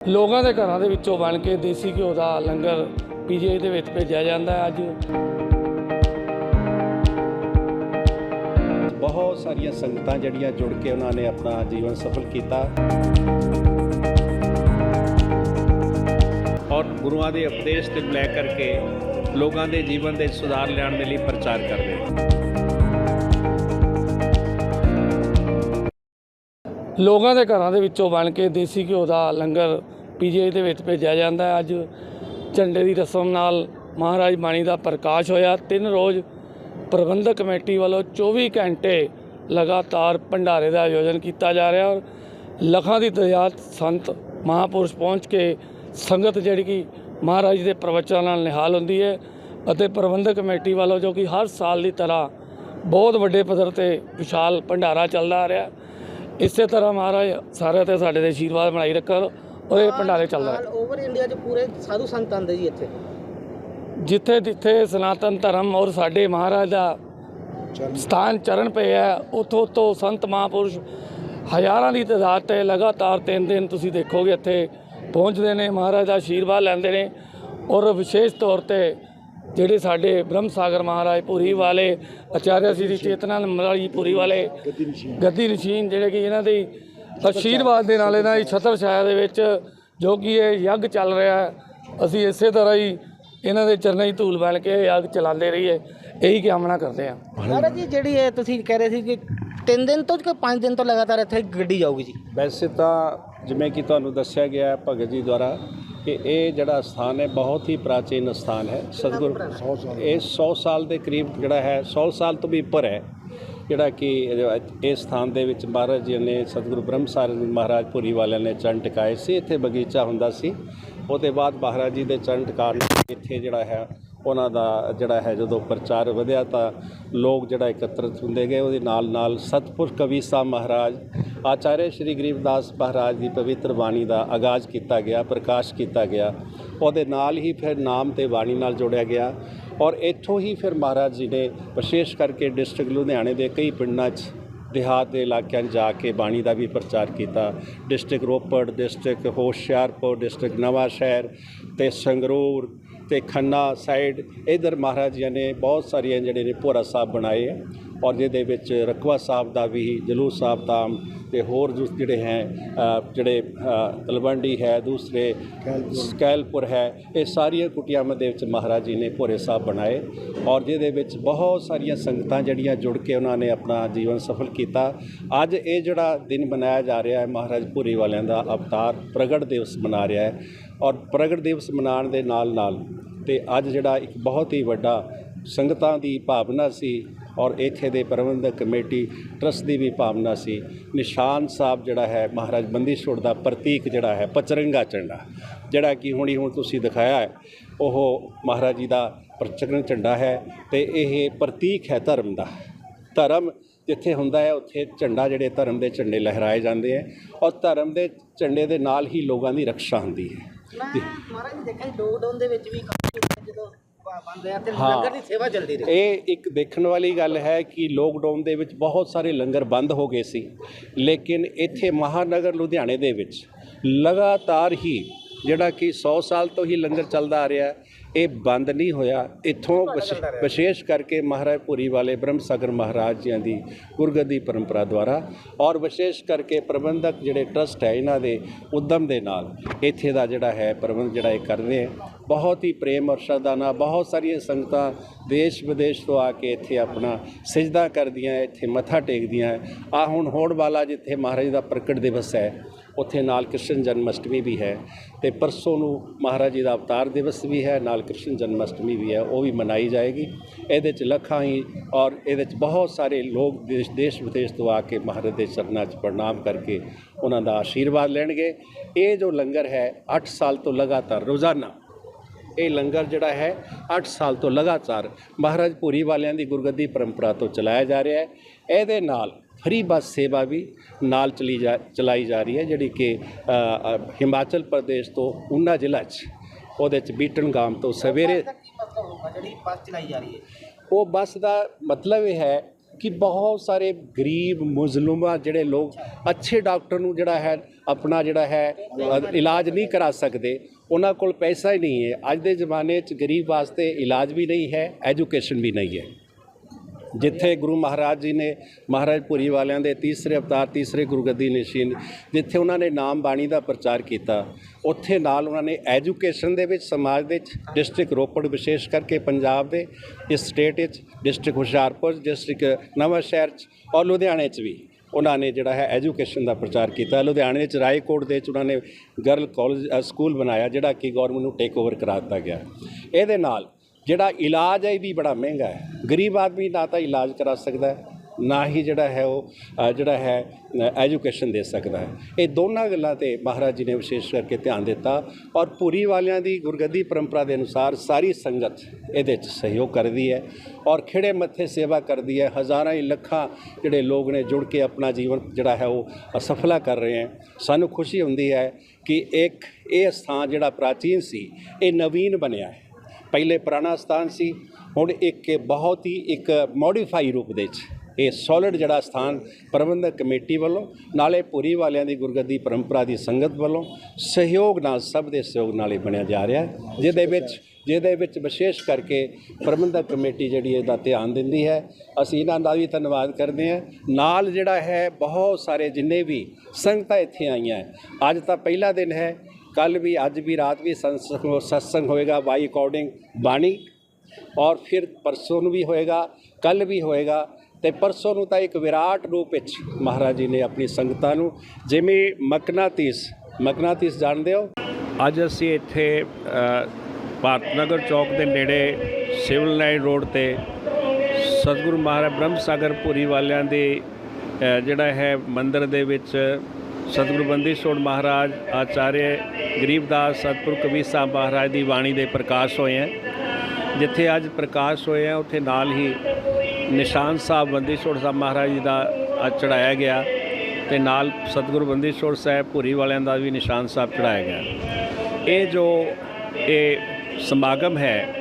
ਲੋਕਾਂ ਦੇ ਘਰਾਂ ਦੇ ਵਿੱਚੋਂ ਬਣ ਕੇ ਦੇਸੀ ਘਿਓ ਦਾ ਲੰਗਰ ਪੀਜੀਆਈ ਦੇ ਵਿੱਚ ਭੇਜਿਆ ਜਾਂਦਾ ਹੈ ਅੱਜ। ਬਹੁਤ ਸਾਰੀਆਂ ਸੰਗਤਾਂ ਜਿਹੜੀਆਂ ਜੁੜ ਕੇ ਉਹਨਾਂ ਨੇ ਆਪਣਾ ਜੀਵਨ ਸਫਲ ਕੀਤਾ। ਔਰ ਗੁਰੂਆਂ ਦੇ ਉਪਦੇਸ਼ ਤੇ ਲੈ ਕਰਕੇ ਲੋਕਾਂ ਦੇ ਜੀਵਨ ਦੇ ਸੁਧਾਰ ਲਿਆਉਣ ਦੇ ਲਈ ਪ੍ਰਚਾਰ ਕਰਦੇ ਲੋਕਾਂ ਦੇ ਘਰਾਂ ਦੇ ਵਿੱਚੋਂ ਬਣ ਕੇ ਦੇਸੀ ਘਿਓ ਦਾ ਲੰਗਰ ਪੀਜੀਆਈ ਦੇ ਵਿੱਚ ਭੇਜਿਆ ਜਾਂਦਾ ਅੱਜ ਝੰਡੇ ਦੀ ਰਸਮ ਨਾਲ ਮਹਾਰਾਜ ਬਾਣੀ ਦਾ ਪ੍ਰਕਾਸ਼ ਹੋਇਆ। ਤਿੰਨ ਰੋਜ਼ ਪ੍ਰਬੰਧਕ ਕਮੇਟੀ ਵੱਲੋਂ 24 ਘੰਟੇ ਲਗਾਤਾਰ ਭੰਡਾਰੇ ਦਾ ਆਯੋਜਨ ਕੀਤਾ ਜਾ ਰਿਹਾ ਔਰ ਲੱਖਾਂ ਦੀ ਤਾਦਾਦ ਸੰਤ ਮਹਾਪੁਰਸ਼ ਪਹੁੰਚ ਕੇ ਸੰਗਤ ਜਿਹੜੀ ਕਿ ਮਹਾਰਾਜ ਦੇ ਪ੍ਰਵਚਨਾਂ ਨਾਲ ਨਿਹਾਲ ਹੁੰਦੀ ਹੈ ਅਤੇ ਪ੍ਰਬੰਧਕ ਕਮੇਟੀ ਵੱਲੋਂ ਜੋ ਕਿ ਹਰ ਸਾਲ ਦੀ ਤਰ੍ਹਾਂ ਬਹੁਤ ਵੱਡੇ ਪੱਧਰ ਤੇ ਵਿਸ਼ਾਲ ਭੰਡਾਰਾ ਚੱਲਦਾ ਆ ਰਿਹਾ ਇਸੇ ਤਰ੍ਹਾਂ ਮਹਾਰਾਜ ਸਾਰੇ ਤੇ ਸਾਡੇ ਦੇ ਆਸ਼ੀਰਵਾਦ ਬਣਾਈ ਰੱਖਣ। ਔਰ ਇਹ ਭੰਡਾਰੇ ਚੱਲਦਾ ਹੈ ਓਵਰ ਇੰਡੀਆ 'ਚ ਪੂਰੇ ਸਾਧੂ ਸੰਤ ਆਉਂਦੇ ਜੀ ਇੱਥੇ। ਜਿੱਥੇ ਜਿੱਥੇ ਸਨਾਤਨ ਧਰਮ ਔਰ ਸਾਡੇ ਮਹਾਰਾਜ ਦਾ ਸਥਾਨ ਚਰਨ ਪਏ ਹੈ ਉਥੋਂ ਤੋਂ ਸੰਤ ਮਹਾਪੁਰਸ਼ ਹਜ਼ਾਰਾਂ ਦੀ ਤਾਦਾਦ ਤੇ ਲਗਾਤਾਰ ਤਿੰਨ ਦਿਨ ਤੁਸੀਂ ਦੇਖੋਗੇ ਇੱਥੇ ਪਹੁੰਚਦੇ ਨੇ ਮਹਾਰਾਜ ਦਾ ਆਸ਼ੀਰਵਾਦ ਲੈਂਦੇ ਨੇ ਔਰ ਵਿਸ਼ੇਸ਼ ਤੌਰ ਤੇ ਜਿਹੜੇ ਸਾਡੇ ਬ੍ਰਹਮ ਸਾਗਰ ਮਹਾਰਾਜ ਪੂਰੀ ਵਾਲੇ ਆਚਾਰਿਆ ਸ੍ਰੀ ਚੇਤਨਾ ਮਹਾਰਾਜ ਜੀ ਪੂਰੀ ਵਾਲੇ ਗੱਦੀ ਨਸ਼ੀਨ ਜਿਹੜੇ ਕਿ ਇਹਨਾਂ ਦੀ ਆਸ਼ੀਰਵਾਦ ਦੇ ਨਾਲ ਇਹਨਾਂ ਦੀ ਛਤਰ ਛਾਇਆ ਦੇ ਵਿੱਚ ਜੋ ਕਿ ਇਹ ਯੱਗ ਚੱਲ ਰਿਹਾ ਹੈ ਅਸੀਂ ਇਸੇ ਤਰ੍ਹਾਂ ਹੀ ਇਹਨਾਂ ਦੇ ਚਰਨਾਂ 'ਚ ਧੂਲ ਬਣ ਕੇ ਯੱਗ ਚਲਾਉਂਦੇ ਰਹੀਏ ਇਹੀ ਕਾਮਨਾ ਕਰਦੇ ਹਾਂ। ਮਹਾਰਾਜ ਜੀ ਜਿਹੜੀ ਇਹ ਤੁਸੀਂ ਕਹਿ ਰਹੇ ਸੀ ਕਿ 3 ਦਿਨ ਤੋਂ ਕਿ 5 ਦਿਨ ਤੋਂ ਲਗਾਤਾਰ ਇੱਥੇ ਗੱਡੀ ਜਾਊਗੀ ਜੀ? ਵੈਸੇ ਤਾਂ ਜਿਵੇਂ ਕਿ ਤੁਹਾਨੂੰ ਦੱਸਿਆ ਗਿਆ ਹੈ ਭਗਤ ਜੀ ਦੁਆਰਾ ਕਿ ਇਹ ਜਿਹੜਾ ਸਥਾਨ ਹੈ ਬਹੁਤ ਹੀ ਪ੍ਰਾਚੀਨ ਸਥਾਨ ਹੈ ਸਤਿਗੁਰ ਇਹ 100 ਸਾਲ ਦੇ ਕਰੀਬ ਜਿਹੜਾ ਹੈ 100 ਸਾਲ ਤੋਂ ਵੀ ਉੱਪਰ ਹੈ। ਜਿਹੜਾ ਕਿ ਇਸ ਸਥਾਨ ਦੇ ਵਿੱਚ ਮਹਾਰਾਜ ਜੀ ਨੇ ਸਤਿਗੁਰੂ ਬ੍ਰਹਮ ਸਾਹਿਬ ਮਹਾਰਾਜ ਪੁਰੀ ਵਾਲਿਆਂ ਨੇ ਚਰਨ ਟਿਕਾਏ ਸੀ, ਇੱਥੇ ਬਗੀਚਾ ਹੁੰਦਾ ਸੀ। ਉਹਦੇ ਬਾਅਦ ਮਹਾਰਾਜ ਜੀ ਦੇ ਚਰਨ ਟਿਕਾਣ ਇੱਥੇ ਜਿਹੜਾ ਹੈ, ਉਹਨਾਂ ਦਾ ਜਿਹੜਾ ਹੈ ਜਦੋਂ ਪ੍ਰਚਾਰ ਵਧਿਆ ਤਾਂ ਲੋਕ ਜਿਹੜਾ ਇਕੱਤਰਿਤ ਹੁੰਦੇ ਗਏ। ਉਹਦੇ ਨਾਲ ਨਾਲ ਸਤਪੁਰ ਕਵੀ ਸਾਹਿਬ ਮਹਾਰਾਜ, ਆਚਾਰਿਆ ਸ਼੍ਰੀ ਗਰੀਬਦਾਸ ਮਹਾਰਾਜ ਦੀ ਪਵਿੱਤਰ ਬਾਣੀ ਦਾ ਆਗਾਜ਼ ਕੀਤਾ ਗਿਆ, ਪ੍ਰਕਾਸ਼ ਕੀਤਾ ਗਿਆ। ਉਹਦੇ ਨਾਲ ਹੀ ਫਿਰ ਨਾਮ ਤੇ ਬਾਣੀ ਨਾਲ ਜੋੜਿਆ ਗਿਆ। ਔਰ ਇੱਥੋਂ ਹੀ ਫਿਰ ਮਹਾਰਾਜ ਜੀ ਨੇ ਵਿਸ਼ੇਸ਼ ਕਰਕੇ ਡਿਸਟ੍ਰਿਕਟ ਲੁਧਿਆਣੇ ਦੇ ਕਈ ਪਿੰਡਾਂ 'ਚ ਦਿਹਾਤ ਦੇ ਇਲਾਕਿਆਂ 'ਚ ਜਾ ਕੇ ਬਾਣੀ ਦਾ ਵੀ ਪ੍ਰਚਾਰ ਕੀਤਾ। District Ropar, district Hoshiarpur, district Nawan Shahr ਤੇ ਸੰਗਰੂਰ ਤੇ ਖੰਨਾ ਸਾਈਡ। ਇਧਰ ਮਹਾਰਾਜ ਜੀ ਨੇ ਬਹੁਤ ਸਾਰੀਆਂ ਜਿਹੜੇ ਨੇ ਭੋਰਾ ਸਾਹਿਬ ਬਣਾਏ ਹੈ ਔਰ ਜਿਹਦੇ ਵਿੱਚ ਰਕਵਾ ਸਾਹਿਬ ਦਾ ਵੀ, ਜਲੂਸ ਸਾਹਿਬ ਦਾ ਤੇ ਹੋਰ ਜੋ ਜਿਹੜੇ ਹੈ ਜਿਹੜੇ ਤਲਵੰਡੀ ਹੈ ਦੂਸਰੇ ਸਕੈਲਪੁਰ ਹੈ ਇਹ ਸਾਰੀਆਂ ਕੁਟੀਆਮਾਂ ਦੇ ਵਿੱਚ ਮਹਾਰਾਜ ਜੀ ਨੇ ਭੋਰੇ ਸਾਹਿਬ ਬਣਾਏ ਔਰ ਜਿਹਦੇ ਵਿੱਚ ਬਹੁਤ ਸਾਰੀਆਂ ਸੰਗਤਾਂ ਜਿਹੜੀਆਂ ਜੁੜ ਕੇ ਉਹਨਾਂ ਨੇ ਆਪਣਾ ਜੀਵਨ ਸਫਲ ਕੀਤਾ। ਅੱਜ ਇਹ ਜਿਹੜਾ ਦਿਨ ਮਨਾਇਆ ਜਾ ਰਿਹਾ ਹੈ ਮਹਾਰਾਜ ਭੂਰੀ ਵਾਲਿਆਂ ਦਾ ਅਵਤਾਰ ਪ੍ਰਗਟ ਦਿਵਸ ਮਨਾ ਰਿਹਾ ਹੈ ਔਰ ਪ੍ਰਗਟ ਦਿਵਸ ਮਨਾਉਣ ਦੇ ਨਾਲ ਨਾਲ ਤੇ ਅੱਜ ਜਿਹੜਾ ਇੱਕ ਬਹੁਤ ਹੀ ਵੱਡਾ ਸੰਗਤਾਂ ਦੀ ਭਾਵਨਾ ਸੀ ਔਰ ਇੱਥੇ ਦੇ ਪ੍ਰਬੰਧਕ ਕਮੇਟੀ ਟਰਸਟ ਦੀ ਵੀ ਭਾਵਨਾ ਸੀ। ਨਿਸ਼ਾਨ ਸਾਹਿਬ ਜਿਹੜਾ ਹੈ, ਮਹਾਰਾਜ ਬੰਦੀ ਛੋੜ ਦਾ ਪ੍ਰਤੀਕ ਜਿਹੜਾ ਹੈ, ਪਚਰੰਗਾ ਝੰਡਾ, ਜਿਹੜਾ ਕਿ ਹੁਣੀ ਹੁਣ ਤੁਸੀਂ ਦਿਖਾਇਆ ਹੈ, ਉਹ ਮਹਾਰਾਜ ਜੀ ਦਾ ਪਚਰੰਗ ਝੰਡਾ ਹੈ ਤੇ ਇਹ ਪ੍ਰਤੀਕ ਹੈ ਧਰਮ ਦਾ। ਧਰਮ ਜਿੱਥੇ ਹੁੰਦਾ ਹੈ, ਉੱਥੇ ਝੰਡਾ ਜਿਹੜੇ ਧਰਮ ਦੇ ਝੰਡੇ ਲਹਿਰਾਏ ਜਾਂਦੇ ਹੈ ਔਰ ਧਰਮ ਦੇ ਝੰਡੇ ਦੇ ਨਾਲ ਹੀ ਲੋਕਾਂ ਦੀ ਰੱਖਿਆ ਹੁੰਦੀ ਹੈ। ਮਹਾਰਾਜ ਦੇਖਿਆ ਲੋਕਡਾਊਨ ਦੇ ਵਿੱਚ ਵੀ ਜਦੋਂ ਬੰਦ ਰਿਹਾ ਤੇ ਹਾਂ। ਲੰਗਰ ਦੀ ਸੇਵਾ ਚੱਲਦੀ ਰਹੀ ਇਹ ਇੱਕ ਦੇਖਣ ਵਾਲੀ ਗੱਲ ਹੈ ਕਿ ਲੋਕਡਾਊਨ ਦੇ ਵਿੱਚ ਬਹੁਤ ਸਾਰੇ ਲੰਗਰ ਬੰਦ ਹੋ ਗਏ ਸੀ ਲੇਕਿਨ ਇੱਥੇ ਮਹਾਨਗਰ ਲੁਧਿਆਣੇ ਦੇ ਵਿੱਚ ਲਗਾਤਾਰ ਹੀ ਜਿਹੜਾ ਕਿ 100 ਸਾਲ ਤੋਂ ਹੀ ਲੰਗਰ ਚੱਲਦਾ ਆ ਰਿਹਾ ਹੈ, ਇਹ ਬੰਦ ਨਹੀਂ ਹੋਇਆ। ਇੱਥੋਂ ਵਿਸ਼- ਵਿਸ਼ੇਸ਼ ਕਰਕੇ ਮਹਾਰਾਜ ਪੁਰੀ ਵਾਲੇ ਬ੍ਰਹਮ ਸਾਗਰ ਮਹਾਰਾਜ ਜੀਆਂ ਦੀ ਗੁਰਗੱਦੀ ਪਰੰਪਰਾ ਦੁਆਰਾ ਔਰ ਵਿਸ਼ੇਸ਼ ਕਰਕੇ ਪ੍ਰਬੰਧਕ ਜਿਹੜੇ ਟਰਸਟ ਹੈ ਇਹਨਾਂ ਦੇ ਉਦਮ ਦੇ ਨਾਲ ਇੱਥੇ ਦਾ ਜਿਹੜਾ ਹੈ ਪ੍ਰਬੰਧ ਜਿਹੜਾ ਇਹ ਕਰ ਰਹੇ ਹੈ ਬਹੁਤ ਹੀ ਪ੍ਰੇਮ ਔਰ ਸ਼ਰਧਾ ਨਾਲ ਬਹੁਤ ਸਾਰੀਆਂ ਸੰਗਤਾਂ ਦੇਸ਼ ਵਿਦੇਸ਼ ਤੋਂ ਆ ਕੇ ਇੱਥੇ ਆਪਣਾ ਸਜਦਾ ਕਰਦੀਆਂ ਇੱਥੇ ਮੱਥਾ ਟੇਕਦੀਆਂ। ਆ ਹੁਣ ਹੋੜ ਵਾਲਾ ਜਿੱਥੇ ਮਹਾਰਾਜ ਦਾ ਪ੍ਰਗਟ ਦਿਵਸ ਹੈ ਉੱਥੇ ਨਾਲ ਕ੍ਰਿਸ਼ਨ ਜਨਮ ਅਸ਼ਟਮੀ ਵੀ ਹੈ ਤੇ ਪਰਸੋਂ ਨੂੰ ਮਹਾਰਾਜ ਜੀ ਦਾ ਅਵਤਾਰ ਦਿਵਸ ਵੀ ਹੈ, ਨਾਲ ਕ੍ਰਿਸ਼ਨ ਜਨਮ ਅਸ਼ਟਮੀ ਵੀ ਹੈ, ਉਹ ਵੀ ਮਨਾਈ ਜਾਏਗੀ। ਇਹਦੇ ਚ ਲੱਖਾਂ ਹੀ ਔਰ ਇਹਦੇ ਚ ਬਹੁਤ ਸਾਰੇ ਲੋਕ ਦੇਸ਼ ਦੇਸ਼ ਵਿਦੇਸ਼ ਤੋਂ ਆ ਕੇ ਮਹਾਰਾਜ ਦੇ ਚਰਨਾਂ 'ਚ ਪ੍ਰਣਾਮ ਕਰਕੇ ਉਹਨਾਂ ਦਾ ਆਸ਼ੀਰਵਾਦ ਲੈਣਗੇ। ਇਹ ਜੋ ਲੰਗਰ ਹੈ 8 ਸਾਲ ਤੋਂ ਲਗਾਤਾਰ ਰੋਜ਼ਾਨਾ, ਇਹ ਲੰਗਰ ਜਿਹੜਾ ਹੈ 8 ਸਾਲ ਤੋਂ ਲਗਾਤਾਰ ਮਹਾਰਾਜ ਭੂਰੀ ਵਾਲਿਆਂ ਦੀ ਗੁਰਗੱਦੀ ਪਰੰਪਰਾ ਤੋਂ ਚਲਾਇਆ ਜਾ ਰਿਹਾ ਹੈ। ਇਹਦੇ ਨਾਲ ਫਰੀ ਬੱਸ ਸੇਵਾ ਵੀ ਨਾਲ ਚਲੀ ਜਾ ਚਲਾਈ ਜਾ ਰਹੀ ਹੈ ਜਿਹੜੀ ਕਿ ਹਿਮਾਚਲ ਪ੍ਰਦੇਸ਼ ਤੋਂ ਉਨਾ ਜ਼ਿਲ੍ਹਾ 'ਚ ਉਹਦੇ 'ਚ ਬੀਟਨਗਾਮ ਤੋਂ ਸਵੇਰੇ ਜਿਹੜੀ ਬੱਸ ਚਲਾਈ ਜਾ ਰਹੀ ਹੈ? ਉਹ ਬੱਸ ਦਾ ਮਤਲਬ ਇਹ ਹੈ ਕਿ ਬਹੁਤ ਸਾਰੇ ਗਰੀਬ ਮੁਜ਼ਲੂਮਾ ਜਿਹੜੇ ਲੋਕ ਅੱਛੇ। ਡਾਕਟਰ ਨੂੰ ਜਿਹੜਾ ਹੈ ਆਪਣਾ ਜਿਹੜਾ ਹੈ ਇਲਾਜ ਨਹੀਂ ਕਰਾ ਸਕਦੇ ਉਹਨਾਂ ਕੋਲ ਪੈਸਾ ਹੀ ਨਹੀਂ ਹੈ। ਅੱਜ ਦੇ ਜ਼ਮਾਨੇ 'ਚ ਗਰੀਬ ਵਾਸਤੇ ਇਲਾਜ ਵੀ ਨਹੀਂ ਹੈ ਐਜੂਕੇਸ਼ਨ ਵੀ ਨਹੀਂ ਹੈ। ਜਿੱਥੇ ਗੁਰੂ ਮਹਾਰਾਜ ਜੀ ਨੇ ਮਹਾਰਾਜ ਪੁਰੀ ਵਾਲਿਆਂ ਦੇ ਤੀਸਰੇ ਅਵਤਾਰ, ਤੀਸਰੇ ਗੁਰਗੱਦੀ ਨਿਸ਼ੀਨ, ਜਿੱਥੇ ਉਹਨਾਂ ਨੇ ਨਾਮ ਬਾਣੀ ਦਾ ਪ੍ਰਚਾਰ ਕੀਤਾ, ਉੱਥੇ ਨਾਲ ਉਹਨਾਂ ਨੇ ਐਜੂਕੇਸ਼ਨ ਦੇ ਵਿੱਚ, ਸਮਾਜ ਦੇ ਵਿੱਚ ਡਿਸਟ੍ਰਿਕਟ ਰੋਪੜ ਵਿਸ਼ੇਸ਼ ਕਰਕੇ ਪੰਜਾਬ ਦੇ, ਇਸ ਸਟੇਟ ਵਿੱਚ ਡਿਸਟ੍ਰਿਕਟ ਹੁਸ਼ਿਆਰਪੁਰ, ਡਿਸਟ੍ਰਿਕਟ ਨਵਾਂ ਸ਼ਹਿਰ 'ਚ ਔਰ ਲੁਧਿਆਣੇ 'ਚ ਵੀ ਉਹਨਾਂ ਨੇ ਜਿਹੜਾ ਹੈ ਐਜੂਕੇਸ਼ਨ ਦਾ ਪ੍ਰਚਾਰ ਕੀਤਾ। ਲੁਧਿਆਣੇ 'ਚ ਰਾਏਕੋਟ ਦੇ ਵਿੱਚ ਉਹਨਾਂ ਨੇ ਗਰਲ ਕਾਲਜ ਸਕੂਲ ਬਣਾਇਆ, ਜਿਹੜਾ ਕਿ ਗਵਰਨਮੈਂਟ ਨੂੰ ਟੇਕ ਓਵਰ ਕਰਾ ਦਿੱਤਾ ਗਿਆ। ਇਹਦੇ ਨਾਲ ਜਿਹੜਾ ਇਲਾਜ ਹੈ ਇਹ ਵੀ ਬੜਾ ਮਹਿੰਗਾ ਹੈ। ਗਰੀਬ ਆਦਮੀ ਨਾ ਤਾਂ ਇਲਾਜ ਕਰਾ ਸਕਦਾ ਹੈ, ਨਾ ਹੀ ਜਿਹੜਾ ਹੈ ਉਹ ਜਿਹੜਾ ਹੈ ਐਜੂਕੇਸ਼ਨ ਦੇ ਸਕਦਾ ਹੈ। ਇਹ ਦੋਨਾਂ ਗੱਲਾਂ ਤੇ ਮਹਾਰਾਜ ਜੀ ਨੇ ਵਿਸ਼ੇਸ਼ ਕਰਕੇ ਧਿਆਨ ਦਿੱਤਾ ਔਰ ਪੂਰੀ ਵਾਲਿਆਂ ਦੀ ਗੁਰਗੱਦੀ ਪਰੰਪਰਾ ਦੇ ਅਨੁਸਾਰ ਸਾਰੀ ਸੰਗਤ ਇਹਦੇ 'ਚ ਸਹਿਯੋਗ ਕਰਦੀ ਹੈ ਔਰ ਖਿਹੜੇ ਮੱਥੇ ਸੇਵਾ ਕਰਦੀ ਹੈ। ਹਜ਼ਾਰਾਂ ਹੀ ਲੱਖਾਂ ਜਿਹੜੇ ਲੋਕ ਨੇ ਜੁੜ ਕੇ ਆਪਣਾ ਜੀਵਨ ਜਿਹੜਾ ਹੈ ਉਹ ਅਸਫਲਾ ਕਰ ਰਹੇ ਹੈ। ਸਾਨੂੰ ਖੁਸ਼ੀ ਹੁੰਦੀ ਹੈ ਕਿ ਇੱਕ ਇਹ ਸਥਾਨ ਜਿਹੜਾ ਪ੍ਰਾਚੀਨ ਸੀ, ਇਹ ਨਵੀਨ ਬਣਿਆ ਹੈ। ਪਹਿਲੇ ਪੁਰਾਣਾ ਸਥਾਨ ਸੀ ਹੁਣ ਇੱਕ ਬਹੁਤ ਹੀ ਇੱਕ ਮੋਡੀਫਾਈ ਰੂਪ ਦੇ ਵਿੱਚ ਇਹ ਸੋਲਿਡ ਜਿਹੜਾ ਸਥਾਨ ਪ੍ਰਬੰਧਕ ਕਮੇਟੀ ਵੱਲੋਂ ਨਾਲੇ ਪੂਰੀ ਵਾਲਿਆਂ ਦੀ ਗੁਰਗੱਦੀ ਪਰੰਪਰਾ ਦੀ ਸੰਗਤ ਵੱਲੋਂ ਸਹਿਯੋਗ ਨਾਲ ਸਭ ਦੇ ਸਹਿਯੋਗ ਨਾਲ ਇਹ ਬਣਿਆ ਜਾ ਰਿਹਾ ਹੈ ਜਿਹਦੇ ਵਿੱਚ ਜਿਹਦੇ ਵਿੱਚ ਵਿਸ਼ੇਸ਼ ਕਰਕੇ ਪ੍ਰਬੰਧਕ ਕਮੇਟੀ ਜਿਹੜੀ ਇਹਦਾ ਧਿਆਨ ਦਿੰਦੀ ਹੈ ਅਸੀਂ ਇਹਨਾਂ ਦਾ ਵੀ ਧੰਨਵਾਦ ਕਰਦੇ ਹਾਂ ਨਾਲ ਜਿਹੜਾ ਹੈ ਬਹੁਤ ਸਾਰੇ ਜਿੰਨੇ ਵੀ ਸੰਗਤਾਂ ਇੱਥੇ ਆਈਆਂ ਅੱਜ ਤਾਂ ਪਹਿਲਾ ਦਿਨ ਹੈ ਕੱਲ ਵੀ ਅੱਜ ਵੀ ਰਾਤ ਵੀ ਸੰਸੰਗ ਸਤਸੰਗ ਹੋਏਗਾ ਬਾਈ ਅਕੋਰਡਿੰਗ ਬਾਣੀ ਔਰ ਫਿਰ ਪਰਸੋਂ ਨੂੰ ਵੀ ਹੋਏਗਾ ਕੱਲ ਵੀ ਹੋਏਗਾ ਤੇ ਪਰਸੋਂ ਨੂੰ ਤਾਂ ਇੱਕ ਵਿਰਾਟ ਰੂਪ ਵਿੱਚ ਮਹਾਰਾਜ ਜੀ ਨੇ ਆਪਣੀ ਸੰਗਤਾਂ ਨੂੰ ਜਿਵੇਂ ਮਕਨਾਤੀਸ ਮਕਨਾਤੀਸ ਜਾਣਦੇ ਹੋ ਅੱਜ ਅਸੀਂ ਇੱਥੇ ਭਾਰਤ ਨਗਰ ਚੌਕ ਦੇ ਨੇੜੇ ਸਿਵਲ ਲਾਈਨ ਰੋਡ ਤੇ ਸਤਿਗੁਰੂ ਮਹਾਰਾਜ ਬ੍ਰਹਮ ਸਾਗਰ ਪੁਰੀ ਵਾਲਿਆਂ ਦੇ ਜਿਹੜਾ ਹੈ ਮੰਦਿਰ ਦੇ ਵਿੱਚ ਸਤਿਗੁਰੂ ਬੰਦੀ ਛੋੜ ਮਹਾਰਾਜ ਆਚਾර්य ਗਰੀਬਦਾਸ ਸਤਿਗੁਰੂ ਕਬੀਰ ਸਾਹਿਬ ਮਹਾਰਾਜ ਦੀ ਬਾਣੀ ਦੇ ਪ੍ਰਕਾਸ਼ ਹੋਏ ਹੈ। ਜਿੱਥੇ ਅੱਜ ਪ੍ਰਕਾਸ਼ ਹੋਏ ਹੈ, ਉੱਥੇ ਨਾਲ ਹੀ ਨਿਸ਼ਾਨ ਸਾਹਿਬ ਬੰਦੀ ਛੋੜ ਸਾਹਿਬ ਮਹਾਰਾਜ ਜੀ ਦਾ ਅੱਜ ਚੜਾਇਆ ਗਿਆ ਤੇ ਨਾਲ ਸਤਿਗੁਰੂ ਬੰਦੀ ਛੋੜ ਸਾਹਿਬ ਭੂਰੀ ਵਾਲਿਆਂ ਦਾ ਵੀ ਨਿਸ਼ਾਨ ਸਾਹਿਬ ਚੜਾਇਆ ਗਿਆ। ਇਹ ਜੋ ਇਹ ਸਮਾਗਮ ਹੈ,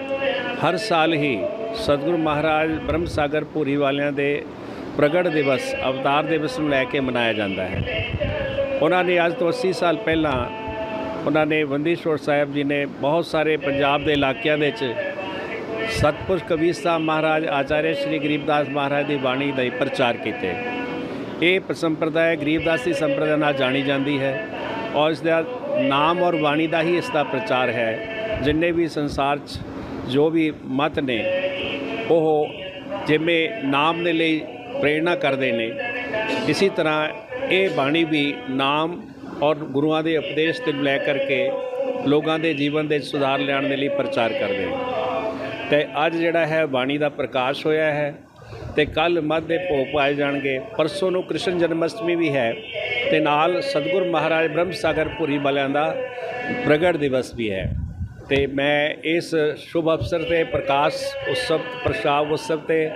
ਹਰ ਸਾਲ ਹੀ ਸਤਿਗੁਰੂ ਮਹਾਰਾਜ ਬ੍ਰਹਮ ਸਾਗਰ ਭੂਰੀ ਵਾਲਿਆਂ ਦੇ ਪ੍ਰਗਟ ਦਿਵਸ, ਅਵਤਾਰ ਦਿਵਸ ਨੂੰ ਲੈ ਕੇ ਮਨਾਇਆ ਜਾਂਦਾ ਹੈ। ਉਹਨਾਂ ਨੇ ਅੱਜ ਤੋਂ 80 ਸਾਲ ਪਹਿਲਾਂ ਉਹਨਾਂ ਨੇ ਬੰਦੀਸ਼ਵਰ ਸਾਹਿਬ ਜੀ ਨੇ ਬਹੁਤ ਸਾਰੇ ਪੰਜਾਬ ਦੇ ਇਲਾਕਿਆਂ ਦੇ ਵਿੱਚ ਸਤਪੁਰਸ਼ ਕਬੀਰ ਸਾਹਿਬ ਮਹਾਰਾਜ, ਆਚਾਰਿਆ ਸ਼੍ਰੀ ਗਰੀਬਦਾਸ ਮਹਾਰਾਜ ਦੀ ਬਾਣੀ ਦਾ ਹੀ ਪ੍ਰਚਾਰ ਕੀਤੇ। ਇਹ ਸੰਪਰਦਾਇ ਗਰੀਬਦਾਸੀ ਸੰਪਰਦਾਇ ਨਾਲ ਜਾਣੀ ਜਾਂਦੀ ਹੈ ਔਰ ਇਸ ਦਾ ਨਾਮ ਔਰ ਬਾਣੀ ਦਾ ਹੀ ਇਸ ਦਾ ਪ੍ਰਚਾਰ ਹੈ। ਜਿੰਨੇ ਵੀ ਸੰਸਾਰ 'ਚ ਜੋ ਵੀ ਮਤ ਨੇ, ਉਹ ਜਿਵੇਂ ਨਾਮ ਦੇ ਲਈ ਪ੍ਰੇਰਣਾ ਕਰਦੇ ਨੇ, ਇਸੇ ਤਰ੍ਹਾਂ ਇਹ ਬਾਣੀ ਵੀ ਨਾਮ ਔਰ ਗੁਰੂਆਂ ਦੇ ਉਪਦੇਸ਼ ਤੇ ਲੈ ਕਰਕੇ ਲੋਕਾਂ ਦੇ ਜੀਵਨ ਦੇ ਸੁਧਾਰ ਲਿਆਉਣ ਦੇ ਲਈ ਪ੍ਰਚਾਰ ਕਰਦੇ ਨੇ। ਤੇ ਅੱਜ ਜਿਹੜਾ ਹੈ ਬਾਣੀ ਦਾ ਪ੍ਰਕਾਸ਼ ਹੋਇਆ ਹੈ ਤੇ ਕੱਲ ਮੱਧ ਦੇ ਭੋਗ ਪਾਏ ਜਾਣਗੇ। ਪਰਸੋਂ ਨੂੰ ਕ੍ਰਿਸ਼ਨ ਜਨਮ ਅਸ਼ਟਮੀ ਵੀ ਹੈ ਤੇ ਨਾਲ ਸਤਿਗੁਰ ਮਹਾਰਾਜ ਬ੍ਰਹਮ ਸਾਗਰ ਪੁਰੀ ਵਾਲਿਆਂ ਦਾ ਪ੍ਰਗਟ ਦਿਵਸ ਵੀ ਹੈ। ਤੇ ਮੈਂ ਇਸ ਸ਼ੁਭ ਅਵਸਰ ਤੇ ਪ੍ਰਕਾਸ਼ ਉਤਸਵ ਪ੍ਰਸ਼ਾਵ ਉਤਸਵ ਤੇ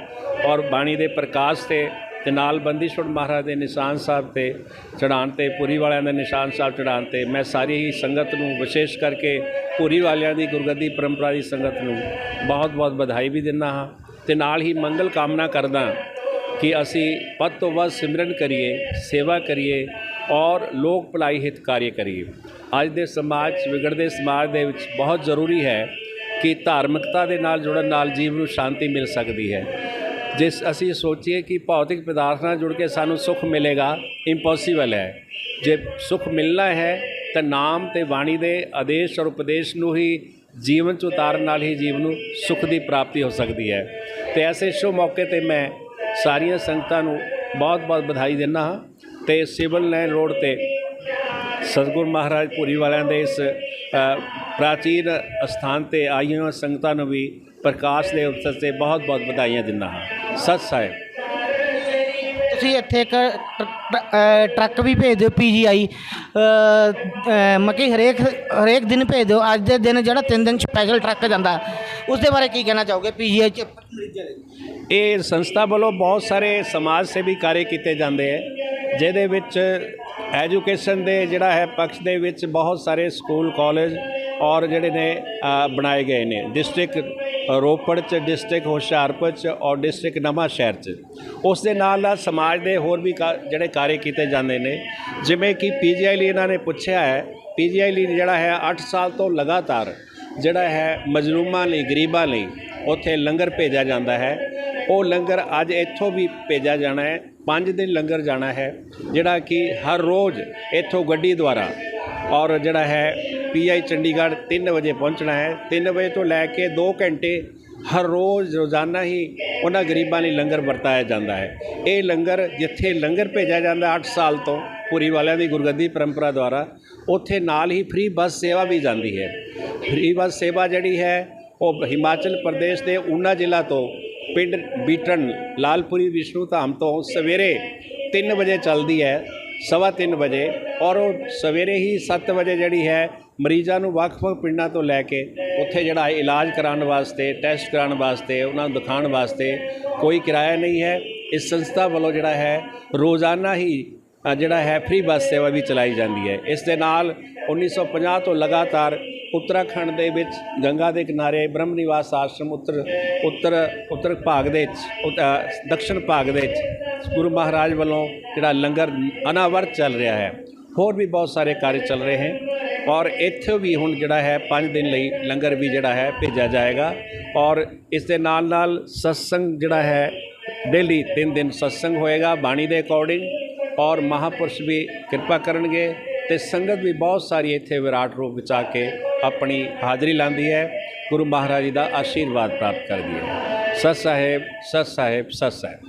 ਔਰ ਬਾਣੀ ਦੇ ਪ੍ਰਕਾਸ਼ ਤੇ ਤੇ ਨਾਲ ਬੰਦੀਸ਼ਵਰ ਮਹਾਰਾਜ ਦੇ ਨਿਸ਼ਾਨ ਸਾਹਿਬ ਤੇ ਚੜਾਉਣ ਤੇ, ਪੁਰੀ ਵਾਲਿਆਂ ਦੇ ਨਿਸ਼ਾਨ ਸਾਹਿਬ ਚੜਾਉਣ ਤੇ, ਮੈਂ ਸਾਰੀ ਹੀ ਸੰਗਤ ਨੂੰ ਵਿਸ਼ੇਸ਼ ਕਰਕੇ ਪੁਰੀ ਵਾਲਿਆਂ ਦੀ ਗੁਰਗੱਦੀ ਪਰੰਪਰਾ ਦੀ ਸੰਗਤ ਨੂੰ ਬਹੁਤ-ਬਹੁਤ ਵਧਾਈ ਵੀ ਦਿੰਦਾ ਹਾਂ ਤੇ ਨਾਲ ਹੀ ਮੰਗਲ ਕਾਮਨਾ ਕਰਦਾ ਕਿ ਅਸੀਂ ਵੱਧ ਤੋਂ ਵੱਧ ਸਿਮਰਨ ਕਰੀਏ, ਸੇਵਾ ਕਰੀਏ ਔਰ ਲੋਕ ਭਲਾਈ ਹਿਤ ਕਾਰਜ ਕਰੀਏ। ਅੱਜ ਦੇ ਸਮਾਜ, ਵਿਗੜਦੇ ਸਮਾਜ ਦੇ ਵਿੱਚ ਬਹੁਤ ਜ਼ਰੂਰੀ ਹੈ ਕਿ ਧਾਰਮਿਕਤਾ ਦੇ ਨਾਲ ਜੁੜਨ ਨਾਲ ਜੀਵ ਨੂੰ ਸ਼ਾਂਤੀ ਮਿਲ ਸਕਦੀ ਹੈ। ਜਿਸ ਅਸੀਂ ਸੋਚੀਏ ਕਿ ਭੌਤਿਕ ਪਦਾਰਥ ਨਾਲ ਜੁੜ ਕੇ ਸਾਨੂੰ ਸੁੱਖ ਮਿਲੇਗਾ ਇੰਪੋਸੀਬਲ ਹੈ। ਜੇ ਸੁੱਖ ਮਿਲਣਾ ਹੈ, ਤਾਂ ਨਾਮ ਤੇ ਬਾਣੀ ਦੇ ਆਦੇਸ਼ ਔਰ ਉਪਦੇਸ਼ ਨੂੰ ਹੀ ਜੀਵਨ ਚ ਉਤਾਰਨ ਨਾਲ ਹੀ ਜੀਵਨ ਨੂੰ ਸੁੱਖ ਦੀ ਪ੍ਰਾਪਤੀ ਹੋ ਸਕਦੀ ਹੈ। ਤੇ ਐਸੇ ਸ਼ੁਭ ਮੌਕੇ ਤੇ ਮੈਂ ਸਾਰੀਆਂ ਸੰਗਤਾਂ ਨੂੰ ਬਹੁਤ-ਬਹੁਤ ਵਧਾਈ ਦਿੰਦਾ ਹਾਂ। ਤੇ ਸਿਵਲ ਲਾਈਨ ਰੋਡ ਤੇ ਸਤਿਗੁਰ ਮਹਾਰਾਜ ਪੁਰੀ ਵਾਲਿਆਂ ਦੇ ਇਸ ਪ੍ਰਾਚੀਨ ਅਸਥਾਨ ਤੇ ਆਈਆਂ ਸੰਗਤਾਂ ਨੂੰ ਵੀ ਪ੍ਰਕਾਸ਼ ਦੇ ਅਵਸਰ ਤੇ ਬਹੁਤ-ਬਹੁਤ ਵਧਾਈਆਂ ਦਿੰਦਾ ਹਾਂ। ਸਤ ਸਾਹਿਬ ਤੁਸੀਂ ਇੱਥੇ ਇੱਕ ਟਰ- ਟਰੱਕ ਵੀ ਭੇਜ ਦਿਓ ਪੀਜੀਆਈ ਮੱਕੀ ਹਰੇਕ ਹਰੇਕ ਦਿਨ ਭੇਜ ਦਿਓ। ਅੱਜ ਦੇ ਦਿਨ ਜਿਹੜਾ ਤਿੰਨ ਦਿਨ ਸਪੈਸ਼ਲ ਟਰੱਕ ਜਾਂਦਾ। ਉਸ ਦੇ ਬਾਰੇ ਕੀ ਕਹਿਣਾ ਚਾਹੋਗੇ? ਪੀਜੀਆਈ ਚ ਮਰੀਜ਼ਾਂ ਲਈ ਇਹ ਸੰਸਥਾ ਵੱਲੋਂ ਬਹੁਤ ਸਾਰੇ ਸਮਾਜ ਸੇਵੀ ਕਾਰਜ ਕੀਤੇ ਜਾਂਦੇ ਹੈ ਜਿਹਦੇ ਵਿੱਚ ਐਜੂਕੇਸ਼ਨ ਦੇ ਜਿਹੜਾ ਹੈ ਪੱਖ ਦੇ ਵਿੱਚ ਬਹੁਤ ਸਾਰੇ ਸਕੂਲ ਕਾਲਜ ਔਰ ਜਿਹੜੇ ਨੇ ਬਣਾਏ ਗਏ ਨੇ। ਡਿਸਟ੍ਰਿਕਟ ਰੋਪੜ ਚ, ਡਿਸਟ੍ਰਿਕਟ ਹੁਸ਼ਿਆਰਪੁਰ ਚ ਔਰ ਡਿਸਟ੍ਰਿਕਟ ਨਵਾਂ ਸ਼ਹਿਰ ਚ। ਉਸ ਦੇ ਨਾਲ ਨਾਲ ਸਮਾਜ ਦੇ ਹੋਰ ਵੀ ਕਾ- ਜਿਹੜੇ ਕਾਰਜ ਕੀਤੇ ਜਾਂਦੇ ਨੇ, ਜਿਵੇਂ ਕਿ ਪੀਜੀਆਈ ਲਈ ਇਹਨਾਂ ਨੇ ਪੁੱਛਿਆ ਹੈ ਪੀਜੀਆਈ ਲਈ ਜਿਹੜਾ ਹੈ 8 ਸਾਲ ਤੋਂ ਲਗਾਤਾਰ ਜਿਹੜਾ ਹੈ ਮਜ਼ਲੂਮਾਂ ਲਈ, ਗਰੀਬਾਂ ਲਈ ਉੱਥੇ ਲੰਗਰ ਭੇਜਿਆ ਜਾਂਦਾ ਹੈ। ਉਹ ਲੰਗਰ ਅੱਜ ਇੱਥੋਂ ਵੀ ਭੇਜਿਆ ਜਾਣਾ ਹੈ 5 ਦਿਨ ਲੰਗਰ ਜਾਣਾ ਹੈ, ਜਿਹੜਾ ਕਿ ਹਰ ਰੋਜ਼ ਇੱਥੋਂ ਗੱਡੀ ਦੁਆਰਾ ਔਰ ਜਿਹੜਾ ਹੈ ਪੀਆਈ ਚੰਡੀਗੜ੍ਹ 3 ਵਜੇ ਪਹੁੰਚਣਾ ਹੈ। 3 ਵਜੇ ਤੋਂ ਲੈ ਕੇ 2 ਘੰਟੇ ਹਰ ਰੋਜ਼ ਰੋਜ਼ਾਨਾ ਹੀ ਉਹਨਾਂ ਗਰੀਬਾਂ ਲਈ ਲੰਗਰ ਵਰਤਾਇਆ ਜਾਂਦਾ ਹੈ। ਇਹ ਲੰਗਰ ਜਿੱਥੇ ਲੰਗਰ ਭੇਜਿਆ ਜਾਂਦਾ 8 ਸਾਲ ਤੋਂ ਪੂਰੀ ਵਾਲਿਆਂ ਦੀ ਗੁਰਗੱਦੀ ਪਰੰਪਰਾ ਦੁਆਰਾ, ਉੱਥੇ ਨਾਲ ਹੀ ਫ੍ਰੀ ਬੱਸ ਸੇਵਾ ਵੀ ਜਾਂਦੀ ਹੈ। ਫ੍ਰੀ ਬੱਸ ਸੇਵਾ ਜਿਹੜੀ ਹੈ, ਉਹ ਹਿਮਾਚਲ ਪ੍ਰਦੇਸ਼ ਦੇ ਊਨਾ ਜ਼ਿਲ੍ਹਾ ਤੋਂ ਪਿੰਡ ਬੀਟਨ, ਲਾਲਪੁਰੀ ਵਿਸ਼ਨੂੰ ਧਾਮ ਤੋਂ ਸਵੇਰੇ 3 ਵਜੇ ਚੱਲਦੀ ਹੈ, ਸਵਾ ਤਿੰਨ ਵਜੇ ਔਰ ਉਹ ਸਵੇਰੇ ਹੀ 7 ਵਜੇ ਜਿਹੜੀ ਹੈ ਮਰੀਜ਼ਾਂ ਨੂੰ ਵੱਖ-ਵੱਖ ਪਿੰਡਾਂ ਤੋਂ ਲੈ ਕੇ ਉੱਥੇ ਜਿਹੜਾ ਇਲਾਜ ਕਰਾਉਣ ਵਾਸਤੇ ਟੈਸਟ ਕਰਾਉਣ ਵਾਸਤੇ ਉਹਨਾਂ ਨੂੰ ਦਿਖਾਉਣ ਵਾਸਤੇ ਕੋਈ ਕਿਰਾਇਆ ਨਹੀਂ ਹੈ। ਇਸ ਸੰਸਥਾ ਵੱਲੋਂ ਜਿਹੜਾ ਹੈ ਰੋਜ਼ਾਨਾ ਹੀ ਜਿਹੜਾ ਹੈ ਫ੍ਰੀ ਬੱਸ ਸੇਵਾ ਵੀ ਚਲਾਈ ਜਾਂਦੀ ਹੈ। ਇਸ ਦੇ ਨਾਲ 1950 ਤੋਂ ਲਗਾਤਾਰ ਉੱਤਰਾਖੰਡ ਦੇ ਵਿੱਚ ਗੰਗਾ ਦੇ ਕਿਨਾਰੇ ਬ੍ਰਹਮ ਨਿਵਾਸ ਆਸ਼ਰਮ ਉੱਤਰ ਉੱਤਰ ਉੱਤਰ ਭਾਗ ਦੇ ਵਿੱਚ ਉਤ- ਅ, ਭਾਗ ਦੇ ਵਿੱਚ ਗੁਰੂ ਮਹਾਰਾਜ ਵੱਲੋਂ ਜਿਹੜਾ ਲੰਗਰ ਅਨਾਵਰਤ ਚੱਲ ਰਿਹਾ ਹੈ। ਹੋਰ ਵੀ ਬਹੁਤ ਸਾਰੇ ਕਾਰਜ ਚੱਲ ਰਹੇ ਹਨ। ਔਰ ਇੱਥੇ ਵੀ ਹੁਣ ਜਿਹੜਾ ਹੈ 5 ਦਿਨ ਲਈ ਲੰਗਰ ਵੀ ਜਿਹੜਾ ਹੈ ਭੇਜਿਆ ਜਾਏਗਾ। ਔਰ ਇਸ ਦੇ ਨਾਲ ਨਾਲ ਸਤਸੰਗ ਜਿਹੜਾ ਹੈ ਡੇਲੀ 3 ਦਿਨ ਸਤਸੰਗ ਹੋਏਗਾ ਬਾਣੀ ਦੇ ਅਕੋਰਡਿੰਗ ਔਰ ਮਹਾਪੁਰਸ਼ ਵੀ ਕਿਰਪਾ ਕਰਨਗੇ ਤੇ ਸੰਗਤ ਵੀ ਬਹੁਤ ਸਾਰੀ ਇੱਥੇ ਵਿਰਾਟ ਰੂਪ ਵਿੱਚ ਆ ਕੇ ਆਪਣੀ ਹਾਜ਼ਰੀ ਲਾਉਂਦੀ ਹੈ। ਗੁਰੂ ਮਹਾਰਾਜ ਜੀ ਦਾ ਆਸ਼ੀਰਵਾਦ ਪ੍ਰਾਪਤ ਕਰਦੀ ਹੈ। ਸਤ ਸਾਹਿਬ ਸਤ ਸਾਹਿਬ ਸਤ ਸਾਹਿਬ।